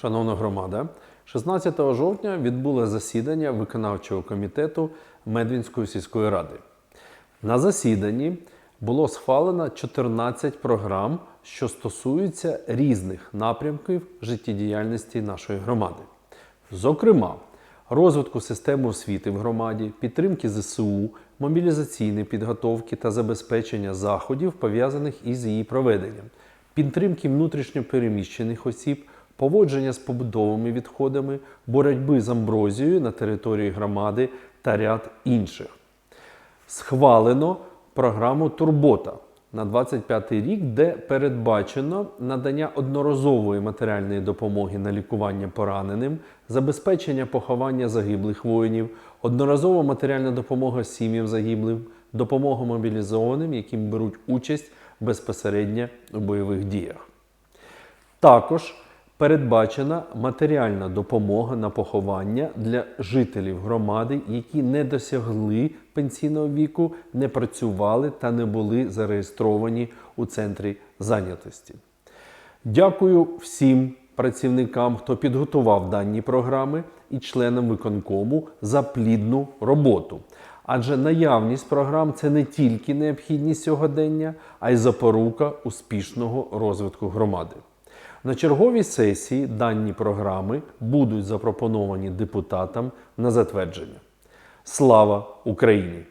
Шановна громада, 16 жовтня відбуле засідання виконавчого комітету Медвінської сільської ради. На засіданні було схвалено 14 програм, що стосуються різних напрямків життєдіяльності нашої громади. Зокрема, розвитку системи освіти в громаді, підтримки ЗСУ, мобілізаційної підготовки та забезпечення заходів, пов'язаних із її проведенням, підтримки внутрішньопереміщених осіб, поводження з побутовими відходами, боротьби з амброзією на території громади та ряд інших. Схвалено програму Турбота на 25 рік, де передбачено надання одноразової матеріальної допомоги на лікування пораненим, забезпечення поховання загиблих воїнів, одноразова матеріальна допомога сім'ям загиблих, допомога мобілізованим, яким беруть участь безпосередньо у бойових діях. Також передбачена матеріальна допомога на поховання для жителів громади, які не досягли пенсійного віку, не працювали та не були зареєстровані у центрі зайнятості. Дякую всім працівникам, хто підготував дані програми, і членам виконкому за плідну роботу. Адже наявність програм це не тільки необхідність сьогодення, а й запорука успішного розвитку громади. На черговій сесії дані програми будуть запропоновані депутатам на затвердження. Слава Україні!